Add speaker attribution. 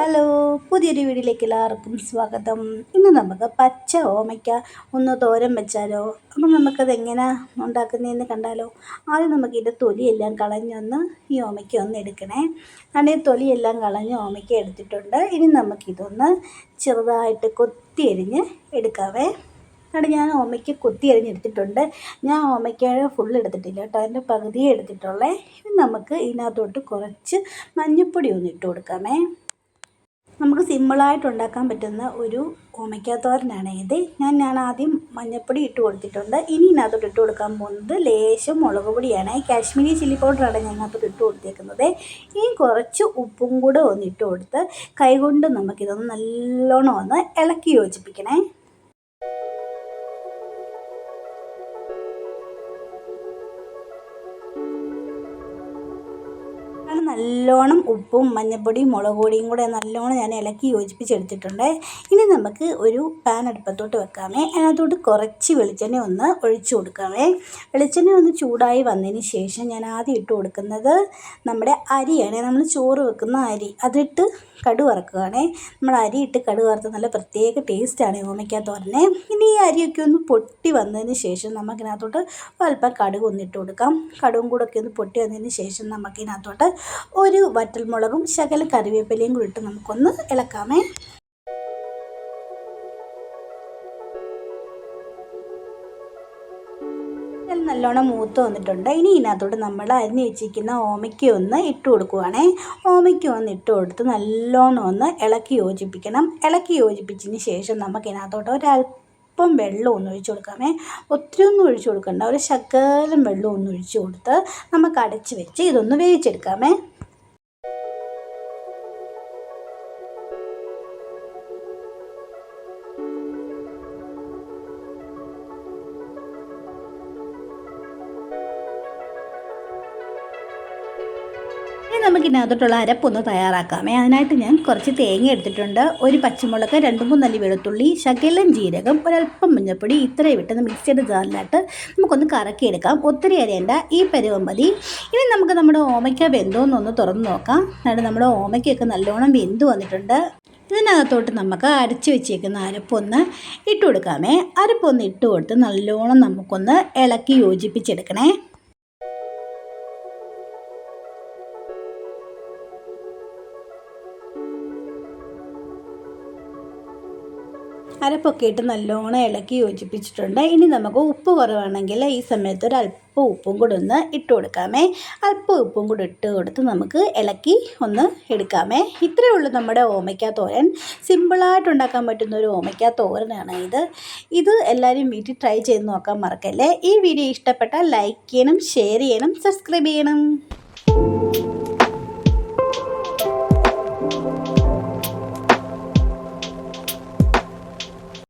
Speaker 1: hello പുതിയൊരു വീഡിയോയിലേക്ക് എല്ലാവർക്കും സ്വാഗതം ഇന്ന് നമുക്ക് പച്ച ഓമയ്ക്ക ഒന്ന് തോരൻ വെച്ചാലോ അപ്പം നമുക്കത് എങ്ങനെ ഉണ്ടാക്കുന്നതെന്ന് കണ്ടാലോ ആദ്യം നമുക്ക് ഇതിൻ്റെ തൊലിയെല്ലാം കളഞ്ഞൊന്ന് ഈ ഓമയ്ക്ക ഒന്ന് എടുക്കണേ അങ്ങനെ തൊലിയെല്ലാം കളഞ്ഞ് ഓമയ്ക്ക എടുത്തിട്ടുണ്ട് ഇനി നമുക്കിതൊന്ന് ചെറുതായിട്ട് കൊത്തിയെരിഞ്ഞ് എടുക്കാവേ അവിടെ ഞാൻ ഓമയ്ക്ക് കൊത്തി എറിഞ്ഞെടുത്തിട്ടുണ്ട് ഞാൻ ഓമയ്ക്ക ഫുൾ എടുത്തിട്ടില്ല കേട്ടോ അതിൻ്റെ പകുതിയെ എടുത്തിട്ടുള്ളേ ഇനി നമുക്ക് ഇതിനകത്തോട്ട് കുറച്ച് മഞ്ഞൾപ്പൊടി ഒന്ന് ഇട്ട് കൊടുക്കാമേ നമുക്ക് സിമ്പിളായിട്ട് ഉണ്ടാക്കാൻ പറ്റുന്ന ഒരു ഓമയ്ക്ക ഇത് ഞാൻ ഞാൻ ആദ്യം മഞ്ഞൾപ്പൊടി ഇട്ട് കൊടുത്തിട്ടുണ്ട് ഇനി ഇതിനകത്തോട്ട് ഇട്ട് കൊടുക്കാൻ പോകുന്നത് ലേശം മുളക് പൊടിയാണ് കാശ്മീരി ചില്ലി പൗഡറാണ് ഞാൻ അതിനകത്തോട്ട് ഇട്ട് കൊടുത്തേക്കുന്നത് ഇനി കുറച്ച് ഉപ്പും കൂടെ ഒന്ന് ഇട്ട് കൊടുത്ത് കൈകൊണ്ട് നമുക്കിതൊന്ന് നല്ലോണം ഒന്ന് ഇളക്കി യോജിപ്പിക്കണേ നല്ലോണം ഉപ്പും മഞ്ഞൾപ്പൊടിയും മുളക് പൊടിയും കൂടെ നല്ലോണം ഞാൻ ഇളക്കി യോജിപ്പിച്ചെടുത്തിട്ടുണ്ട് ഇനി നമുക്ക് ഒരു പാൻ അടുപ്പത്തോട്ട് വെക്കാമേ അതിനകത്തോട്ട് കുറച്ച് വെളിച്ചെണ്ണ ഒന്ന് ഒഴിച്ചു കൊടുക്കാമേ വെളിച്ചെണ്ണ ഒന്ന് ചൂടായി വന്നതിന് ശേഷം ഞാൻ ആദ്യം ഇട്ട് കൊടുക്കുന്നത് നമ്മുടെ അരിയാണ് നമ്മൾ ചോറ് വെക്കുന്ന അരി അതിട്ട് കടു വറക്കുകയാണേ നമ്മൾ അരി ഇട്ട് കടു വറുത്ത നല്ല പ്രത്യേക ടേസ്റ്റാണ് ഓമയ്ക്കകത്ത് തോരനെ ഇനി ഈ അരിയൊക്കെ ഒന്ന് പൊട്ടി വന്നതിന് ശേഷം നമുക്കിനകത്തോട്ട് അല്പം കടുക് ഒന്നിട്ട് കൊടുക്കാം കടുകും കൂടെ ഒക്കെ ഒന്ന് പൊട്ടി വന്നതിന് ശേഷം നമുക്കിനകത്തോട്ട് ഒരു വറ്റൽമുളകും ശകല കറിവേപ്പിലയും കൂടി ഇട്ട് നമുക്കൊന്ന് ഇളക്കാമേ നല്ലോണം മൂത്ത് വന്നിട്ടുണ്ട് ഇനി ഇതിനകത്തോട്ട് നമ്മൾ അരിഞ്ഞ് വെച്ചിരിക്കുന്ന ഓമയ്ക്ക് ഒന്ന് ഇട്ട് കൊടുക്കുവാണേ ഓമയ്ക്ക് ഒന്ന് ഇട്ട് കൊടുത്ത് നല്ലോണം ഒന്ന് ഇളക്കി യോജിപ്പിക്കണം ഇളക്കി യോജിപ്പിച്ചതിന് ശേഷം നമുക്ക് ഇതിനകത്തോട്ട് ഒരല്പം അല്പം വെള്ളം ഒന്ന് ഒഴിച്ചു കൊടുക്കാമേ ഒത്തിരി ഒന്നും ഒഴിച്ചു കൊടുക്കണ്ട ഒരു ശകലം വെള്ളം ഒന്ന് ഒഴിച്ചു കൊടുത്ത് നമുക്ക് അടച്ച് വെച്ച് ഇതൊന്ന് വേവിച്ചെടുക്കാമേ നമുക്ക് ഇതിനകത്തോട്ടുള്ള അരപ്പൊന്ന് തയ്യാറാക്കാമേ അതിനായിട്ട് ഞാൻ കുറച്ച് തേങ്ങ എടുത്തിട്ടുണ്ട് ഒരു പച്ചമുളക് രണ്ട് മൂന്നല്ലി വെളുത്തുള്ളി ശകലം ജീരകം ഒരല്പം മഞ്ഞൾപ്പൊടി ഇത്രയും ഇട്ട് മിക്സ് ചെയ്ത് ജാറിലായിട്ട് നമുക്കൊന്ന് കറക്കിയെടുക്കാം ഒത്തിരി അരയേണ്ട ഈ പരുവം മതി ഇനി നമുക്ക് നമ്മുടെ ഓമയ്ക്ക വെന്തോന്നൊന്ന് തുറന്ന് നോക്കാം അതായത് നമ്മുടെ ഓമയ്ക്കൊക്കെ നല്ലോണം വെന്ത് വന്നിട്ടുണ്ട് ഇതിനകത്തോട്ട് നമുക്ക് അരച്ച് വെച്ചേക്കുന്ന അരപ്പൊന്ന് ഇട്ട് കൊടുക്കാമേ അരപ്പൊന്ന് ഇട്ട് കൊടുത്ത് നല്ലോണം നമുക്കൊന്ന് ഇളക്കി യോജിപ്പിച്ചെടുക്കണേ അരപ്പൊക്കെ ഇട്ട് നല്ലോണം ഇളക്കി യോജിപ്പിച്ചിട്ടുണ്ട് ഇനി നമുക്ക് ഉപ്പ് കുറവാണെങ്കിൽ ഈ സമയത്ത് ഒരു അല്പം ഉപ്പും കൂടി ഒന്ന് ഇട്ട് കൊടുക്കാമേ അല്പം ഉപ്പും കൂടി ഇട്ട് കൊടുത്ത് നമുക്ക് ഇളക്കി ഒന്ന് എടുക്കാമേ ഇത്രയേ ഉള്ളൂ നമ്മുടെ ഓമയ്ക്ക തോരൻ സിമ്പിളായിട്ട് ഉണ്ടാക്കാൻ പറ്റുന്ന ഒരു ഓമയ്ക്ക തോരനാണ് ഇത് ഇത് എല്ലാവരും വീട്ടിൽ ട്രൈ ചെയ്ത് നോക്കാൻ മറക്കല്ലേ ഈ വീഡിയോ ഇഷ്ടപ്പെട്ടാൽ ലൈക്ക് ചെയ്യണം ഷെയർ ചെയ്യണം സബ്സ്ക്രൈബ് ചെയ്യണം